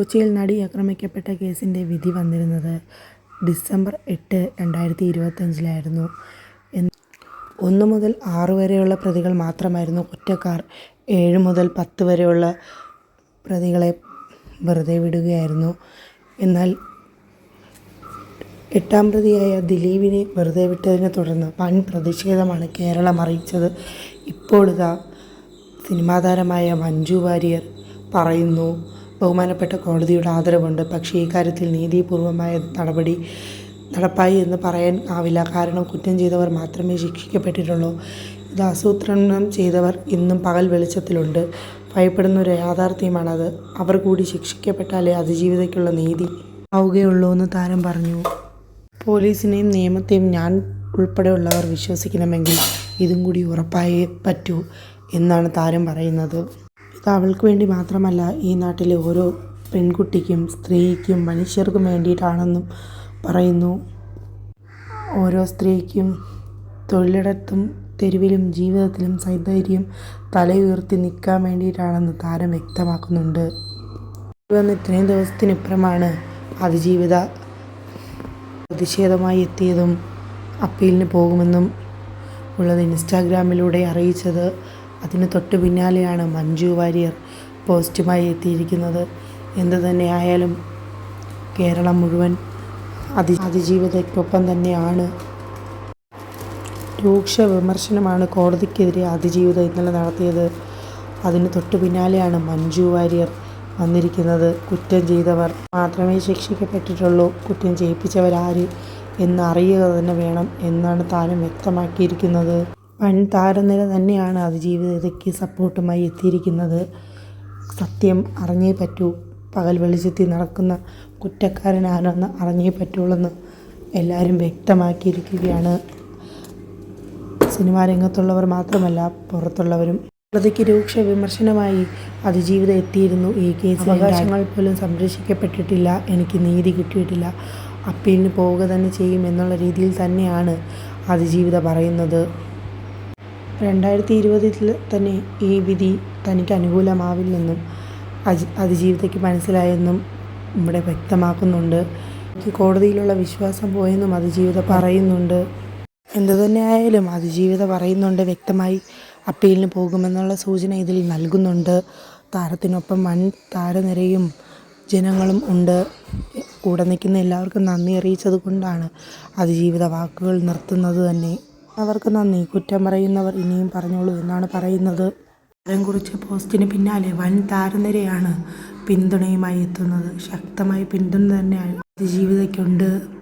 കൊച്ചിയിൽ നടി ആക്രമിക്കപ്പെട്ട കേസിന്റെ വിധി വന്നിരുന്നത് ഡിസംബർ എട്ട് രണ്ടായിരത്തി ഇരുപത്തഞ്ചിലായിരുന്നു ഒന്ന് മുതൽ ആറ് വരെയുള്ള പ്രതികൾ മാത്രമായിരുന്നു കുറ്റക്കാർ. ഏഴ് മുതൽ പത്ത് വരെയുള്ള പ്രതികളെ വെറുതെ വിടുകയായിരുന്നു. എന്നാൽ എട്ടാം പ്രതിയായ ദിലീപിനെ വെറുതെ വിട്ടതിനെ തുടർന്ന് വൻ പ്രതിഷേധമാണ് കേരളം അറിയിച്ചത്. ഇപ്പോഴിതാ സിനിമാതാരമായ മഞ്ജു വാര്യർ പറയുന്നു ബഹുമാനപ്പെട്ട കോടതിയുടെ ആദരവുണ്ട്. പക്ഷേ ഈ കാര്യത്തിൽ നീതിപൂർവമായ നടപടി നടപ്പായി എന്ന് പറയാൻ ആവില്ല. കാരണം കുറ്റം ചെയ്തവർ മാത്രമേ ശിക്ഷിക്കപ്പെട്ടിട്ടുള്ളൂ. ഇത് ആസൂത്രണം ചെയ്തവർ ഇന്നും പകൽ വെളിച്ചത്തിലുണ്ട്. ഭയപ്പെടുന്ന ഒരു യാഥാർത്ഥ്യമാണത്. അവർ കൂടി ശിക്ഷിക്കപ്പെട്ടാലേ അതിജീവിതയ്ക്കുള്ള നീതി ആവുകയുള്ളൂ എന്ന് താരം പറഞ്ഞു. പോലീസിനെയും നിയമത്തെയും ഞാൻ ഉൾപ്പെടെയുള്ളവർ വിശ്വസിക്കണമെങ്കിൽ ഇതും കൂടി ഉറപ്പായേ പറ്റൂ എന്നാണ് താരം പറയുന്നത്. അവൾക്ക് വേണ്ടി മാത്രമല്ല ഈ നാട്ടിലെ ഓരോ പെൺകുട്ടിക്കും സ്ത്രീക്കും മനുഷ്യർക്കും വേണ്ടിയിട്ടാണെന്നും പറയുന്നു. ഓരോ സ്ത്രീക്കും തൊഴിലിടത്തും തെരുവിലും ജീവിതത്തിലും സൈധൈര്യം തലയുയർത്തി നിൽക്കാൻ വേണ്ടിയിട്ടാണെന്ന് താരം വ്യക്തമാക്കുന്നുണ്ട്. വന്ന് ഇത്രയും ദിവസത്തിനിപ്പുറമാണ് അതിജീവിത പ്രതിഷേധമായി എത്തിയതും അപ്പീലിന് പോകുമെന്നും ഉള്ളത് ഇൻസ്റ്റാഗ്രാമിലൂടെ അറിയിച്ചത് അതിന് തൊട്ട് പിന്നാലെയാണ് മഞ്ജു വാര്യർ പോസ്റ്റുമായി എത്തിയിരിക്കുന്നത്. എന്തു തന്നെ ആയാലും കേരളം മുഴുവൻ അതി അതിജീവിതയ്ക്കൊപ്പം തന്നെയാണ്. രൂക്ഷ വിമർശനമാണ് കോടതിക്കെതിരെ അതിജീവിത ഇന്നലെ നടത്തിയത്. അതിന് തൊട്ടു പിന്നാലെയാണ് മഞ്ജു വാര്യർ വന്നിരിക്കുന്നത്. കുറ്റം ചെയ്തവർ മാത്രമേ ശിക്ഷിക്കപ്പെട്ടിട്ടുള്ളൂ. കുറ്റം ചെയ്യിപ്പിച്ചവരാര് എന്നറിയുക തന്നെ വേണം എന്നാണ് താനും വ്യക്തമാക്കിയിരിക്കുന്നത്. വൻ താരനിര തന്നെയാണ് അതിജീവിതയ്ക്ക് സപ്പോർട്ടുമായി എത്തിയിരിക്കുന്നത്. സത്യം അറിഞ്ഞേ പറ്റൂ. പകൽ വെളിച്ചത്തിൽ നടക്കുന്ന കുറ്റക്കാരനാണെന്ന് അറിഞ്ഞേ പറ്റുള്ളെന്ന് എല്ലാവരും വ്യക്തമാക്കിയിരിക്കുകയാണ്. സിനിമാ രംഗത്തുള്ളവർ മാത്രമല്ല പുറത്തുള്ളവരും പ്രതിക്ക് രൂക്ഷ വിമർശനമായി അതിജീവിതം എത്തിയിരുന്നു. ഈ കേസ് അവകാശങ്ങൾ പോലും സംരക്ഷിക്കപ്പെട്ടിട്ടില്ല. എനിക്ക് നീതി കിട്ടിയിട്ടില്ല. അപ്പീലിന് പോവുക തന്നെ ചെയ്യും എന്നുള്ള രീതിയിൽ തന്നെയാണ് അതിജീവിത പറയുന്നത്. രണ്ടായിരത്തി ഇരുപതിൽ തന്നെ ഈ വിധി തനിക്ക് അനുകൂലമാവില്ലെന്നും അജി അതിജീവിതയ്ക്ക് മനസ്സിലായെന്നും ഇവിടെ വ്യക്തമാക്കുന്നുണ്ട്. കോടതിയിലുള്ള വിശ്വാസം പോയെന്നും അതിജീവിത പറയുന്നുണ്ട്. എന്തു തന്നെ ആയാലും അതിജീവിത പറയുന്നുണ്ട് വ്യക്തമായി അപ്പീലിന് പോകുമെന്നുള്ള സൂചന ഇതിൽ നൽകുന്നുണ്ട്. താരത്തിനൊപ്പം വൻ താരനിരയും ജനങ്ങളും ഉണ്ട്. കൂടെ നിൽക്കുന്ന എല്ലാവർക്കും നന്ദി അറിയിച്ചത് കൊണ്ടാണ് അതിജീവിത വാക്കുകൾ നിർത്തുന്നത് തന്നെ. അവർക്ക് നന്ദി. കുറ്റം പറയുന്നവർ ഇനിയും പറഞ്ഞോളൂ എന്നാണ് പറയുന്നത്. താരം കുറിച്ച പോസ്റ്റിന് പിന്നാലെ വൻ താരനിരയാണ് പിന്തുണയുമായി എത്തുന്നത്. ശക്തമായ പിന്തുണ തന്നെയാണ് അതിജീവിതയ്ക്കുണ്ട്.